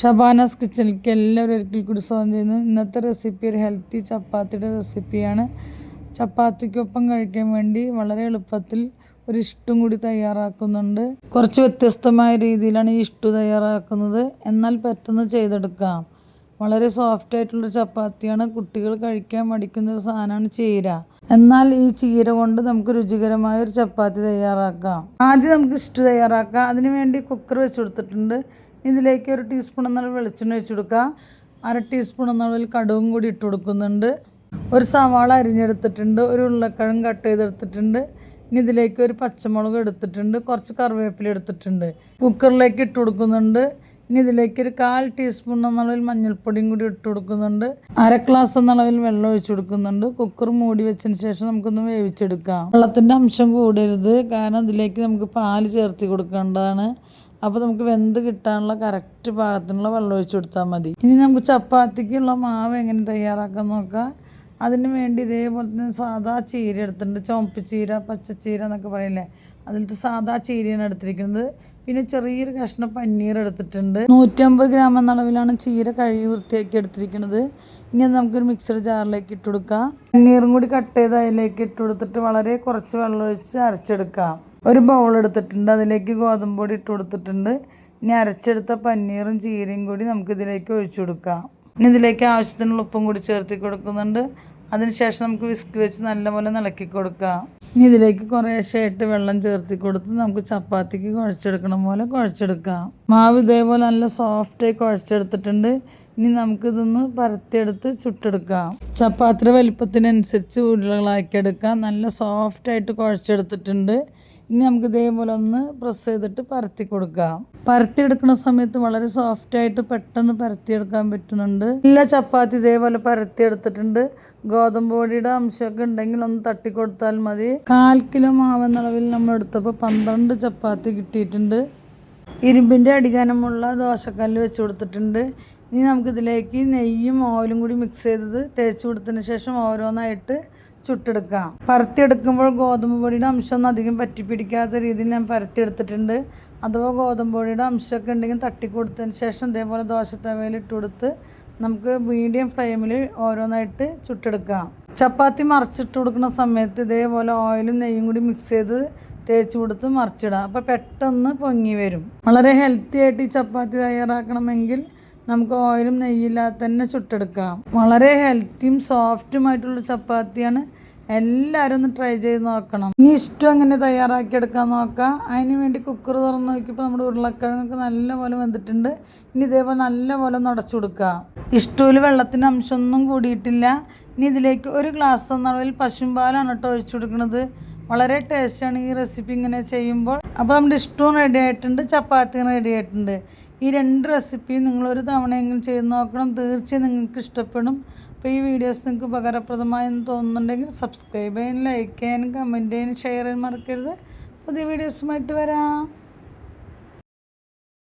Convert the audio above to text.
ഷബാനാസ് കിച്ചണിലേക്ക് എല്ലാവരും ഒരിക്കൽ കൂടി സ്വാഗതം ചെയ്യുന്നു. ഇന്നത്തെ റെസിപ്പി ഒരു ഹെൽത്തി ചപ്പാത്തിയുടെ റെസിപ്പിയാണ് ചപ്പാത്തിക്കൊപ്പം കഴിക്കാൻ വേണ്ടി വളരെ എളുപ്പത്തിൽ ഒരു ഇഷ്ടം കൂടി തയ്യാറാക്കുന്നുണ്ട്. കുറച്ച് വ്യത്യസ്തമായ രീതിയിലാണ് ഈ ഇഷ്ടു തയ്യാറാക്കുന്നത്. എന്നാൽ പെട്ടെന്ന് ചെയ്തെടുക്കാം. വളരെ സോഫ്റ്റ് ആയിട്ടുള്ള ചപ്പാത്തിയാണ്. കുട്ടികൾ കഴിക്കാൻ മടിക്കുന്ന ഒരു സാധനമാണ് ചീര. എന്നാൽ ഈ ചീര കൊണ്ട് നമുക്ക് രുചികരമായ ഒരു ചപ്പാത്തി തയ്യാറാക്കാം. ആദ്യം നമുക്ക് ഇഷ്ടു തയ്യാറാക്കാം. അതിനുവേണ്ടി കുക്കർ വെച്ച് കൊടുത്തിട്ടുണ്ട്. ഇതിലേക്ക് ഒരു ടീസ്പൂൺ എന്നുള്ള വെളിച്ചെണ്ണ വെച്ച് കൊടുക്കുക. അര ടീസ്പൂൺ എന്നുള്ള കടുവും കൂടി ഇട്ട് കൊടുക്കുന്നുണ്ട്. ഒരു സവാള അരിഞ്ഞെടുത്തിട്ടുണ്ട്. ഒരു ഉരുളക്കിഴങ്ങ് കട്ട് ചെയ്തെടുത്തിട്ടുണ്ട്. ഇനി ഇതിലേക്ക് ഒരു പച്ചമുളക് എടുത്തിട്ടുണ്ട്. കുറച്ച് കറിവേപ്പില എടുത്തിട്ടുണ്ട്. കുക്കറിലേക്ക് ഇട്ട് കൊടുക്കുന്നുണ്ട്. ഇനി ഇതിലേക്ക് ഒരു കാൽ ടീസ്പൂൺ എന്നളവിൽ മഞ്ഞൾപ്പൊടിയും കൂടി ഇട്ട് കൊടുക്കുന്നുണ്ട്. അര ഗ്ലാസ് എന്നളവിൽ വെള്ളം ഒഴിച്ച് കൊടുക്കുന്നുണ്ട്. കുക്കർ മൂടി വെച്ചതിന് ശേഷം നമുക്കൊന്ന് വേവിച്ചെടുക്കാം. വെള്ളത്തിന്റെ അംശം കൂടരുത്. കാരണം ഇതിലേക്ക് നമുക്ക് പാൽ ചേർത്തി കൊടുക്കേണ്ടതാണ്. അപ്പോൾ നമുക്ക് വെന്ത് കിട്ടാനുള്ള കറക്റ്റ് പാകത്തിനുള്ള വെള്ളം ഒഴിച്ചു കൊടുത്താൽ മതി. ഇനി നമുക്ക് ചപ്പാത്തിക്കുള്ള മാവ് എങ്ങനെ തയ്യാറാക്കാൻ നോക്കാം. അതിന് വേണ്ടി ഇതേപോലെ തന്നെ സാധാ ചീര എടുത്തിട്ടുണ്ട്. ചുവപ്പ് ചീര പച്ചച്ചീര എന്നൊക്കെ പറയില്ലേ? അതിലത്തെ സാധാ ചീരയാണ് എടുത്തിരിക്കുന്നത്. പിന്നെ ചെറിയൊരു കഷ്ണം പനീർ എടുത്തിട്ടുണ്ട്. നൂറ്റമ്പത് ഗ്രാം എന്ന അളവിലാണ് ചീര കഴുകി വൃത്തിയാക്കി എടുത്തിരിക്കുന്നത്. ഇനി അത് നമുക്കൊരു മിക്സർ ജാറിലേക്ക് ഇട്ട് കൊടുക്കാം. പനീറും കൂടി കട്ട് ചെയ്ത് അതിലേക്ക് ഇട്ട് കൊടുത്തിട്ട് വളരെ കുറച്ച് വെള്ളം ഒഴിച്ച് അരച്ചെടുക്കാം. ഒരു ബൗൾ എടുത്തിട്ടുണ്ട് അതിലേക്ക് ഗോതമ്പ് പൊടി ഇട്ട് കൊടുത്തിട്ടുണ്ട്. ഇനി അരച്ചെടുത്ത പനീറും ചീരയും കൂടി നമുക്ക് ഇതിലേക്ക് ഒഴിച്ചു കൊടുക്കാം. ഇനി ഇതിലേക്ക് ആവശ്യത്തിനുള്ള ഉപ്പും കൂടി ചേർത്തി കൊടുക്കുന്നുണ്ട്. അതിനുശേഷം നമുക്ക് വിസ്ക് വെച്ച് നല്ലപോലെ ഇളക്കി കൊടുക്കാം. ഇനി ഇതിലേക്ക് കുറേശ്ശായിട്ട് വെള്ളം ചേർത്തി കൊടുത്ത് നമുക്ക് ചപ്പാത്തിക്ക് കുഴച്ചെടുക്കണ പോലെ കുഴച്ചെടുക്കാം. മാവ് ഇതേപോലെ നല്ല സോഫ്റ്റായി കുഴച്ചെടുത്തിട്ടുണ്ട്. ഇനി നമുക്കിതൊന്ന് പരത്തിയെടുത്ത് ചുട്ടെടുക്കാം. ചപ്പാത്തിയുടെ വലിപ്പത്തിനനുസരിച്ച് ഉരുളകളാക്കി എടുക്കാം നല്ല സോഫ്റ്റായിട്ട് കുഴച്ചെടുത്തിട്ടുണ്ട്. ഇനി നമുക്ക് ഇതേപോലെ ഒന്ന് പ്രസ് ചെയ്തിട്ട് പരത്തി കൊടുക്കാം. പരത്തി എടുക്കുന്ന സമയത്ത് വളരെ സോഫ്റ്റ് ആയിട്ട് പെട്ടെന്ന് പരത്തി എടുക്കാൻ പറ്റുന്നുണ്ട്. എല്ലാ ചപ്പാത്തി ഇതേപോലെ പരത്തി എടുത്തിട്ടുണ്ട്. ഗോതമ്പ് പൊടിയുടെ അംശമൊക്കെ ഉണ്ടെങ്കിൽ ഒന്ന് തട്ടി കൊടുത്താൽ മതി. കാൽ കിലോ മാവെന്നളവിൽ നമ്മൾ എടുത്തപ്പോൾ പന്ത്രണ്ട് ചപ്പാത്തി കിട്ടിയിട്ടുണ്ട്. ഇരുമ്പിന്റെ അടികാനമുള്ള ദോശക്കല്ല് വെച്ച് കൊടുത്തിട്ടുണ്ട്. ഇനി നമുക്കിതിലേക്ക് നെയ്യും ഓയിലും കൂടി മിക്സ് ചെയ്തത് തേച്ച് കൊടുത്തതിന് ശേഷം ഓരോന്നായിട്ട് ചുട്ടെടുക്കാം. പരത്തിയെടുക്കുമ്പോൾ ഗോതമ്പ് പൊടിയുടെ അംശമൊന്നും അധികം പറ്റിപ്പിടിക്കാത്ത രീതിയിൽ ഞാൻ പരത്തിയെടുത്തിട്ടുണ്ട്. അഥവാ ഗോതമ്പ് പൊടിയുടെ അംശമൊക്കെ ഉണ്ടെങ്കിൽ തട്ടി കൊടുത്തതിന് ശേഷം ഇതേപോലെ ദോശത്തവയിൽ ഇട്ട് കൊടുത്ത് നമുക്ക് മീഡിയം ഫ്ലെയിമിൽ ഓരോന്നായിട്ട് ചുട്ടെടുക്കാം. ചപ്പാത്തി മറിച്ചിട്ട് കൊടുക്കുന്ന സമയത്ത് ഇതേപോലെ ഓയിലും നെയ്യും കൂടി മിക്സ് ചെയ്ത് തേച്ച് കൊടുത്ത് മറിച്ചിടാം. അപ്പോൾ പെട്ടെന്ന് പൊങ്ങി വരും. വളരെ ഹെൽത്തി ആയിട്ട് ഈ ചപ്പാത്തി തയ്യാറാക്കണമെങ്കിൽ നമുക്ക് ഓയിലും നെയ്യില്ലാതെ തന്നെ ചുട്ടെടുക്കാം. വളരെ ഹെൽത്തിയും സോഫ്റ്റുമായിട്ടുള്ള ചപ്പാത്തിയാണ് എല്ലാവരും ഒന്ന് ട്രൈ ചെയ്ത് നോക്കണം. ഇനി ഇഷ്ടം എങ്ങനെ തയ്യാറാക്കിയെടുക്കാൻ നോക്കാം. അതിന് വേണ്ടി കുക്കർ തുറന്ന് നോക്കിയപ്പോൾ നമ്മുടെ ഉരുളക്കിഴങ്ങൊക്കെ നല്ലപോലെ വെന്തിട്ടുണ്ട്. ഇനി ഇതേപോലെ നല്ലപോലെ ഒന്ന് അടച്ചു കൊടുക്കുക ഇഷ്ടമില്ല വെള്ളത്തിന്റെ അംശമൊന്നും കൂടിയിട്ടില്ല. ഇനി ഇതിലേക്ക് ഒരു ഗ്ലാസ് തന്നളവിൽ പശുമ്പാലാണ് കേട്ടോ ഒഴിച്ചു കൊടുക്കുന്നത്. വളരെ ടേസ്റ്റാണ് ഈ റെസിപ്പി ഇങ്ങനെ ചെയ്യുമ്പോൾ. അപ്പോൾ നമ്മുടെ ഇഷ്ടവും റെഡി ആയിട്ടുണ്ട്. ചപ്പാത്തിയും റെഡി ആയിട്ടുണ്ട്. ഈ രണ്ട് റെസിപ്പിയും നിങ്ങളൊരു തവണയെങ്കിലും ചെയ്ത് നോക്കണം. തീർച്ചയായും നിങ്ങൾക്ക് ഇഷ്ടപ്പെടും. അപ്പോൾ ഈ വീഡിയോസ് നിങ്ങൾക്ക് ഉപകാരപ്രദമായെന്ന് തോന്നുന്നുണ്ടെങ്കിൽ സബ്സ്ക്രൈബ് ചെയ്യാനും ലൈക്ക് ചെയ്യാനും കമന്റ് ചെയ്യാനും ഷെയർ ചെയ്യാൻ മറക്കരുത്. പുതിയ വീഡിയോസുമായിട്ട് വരാം.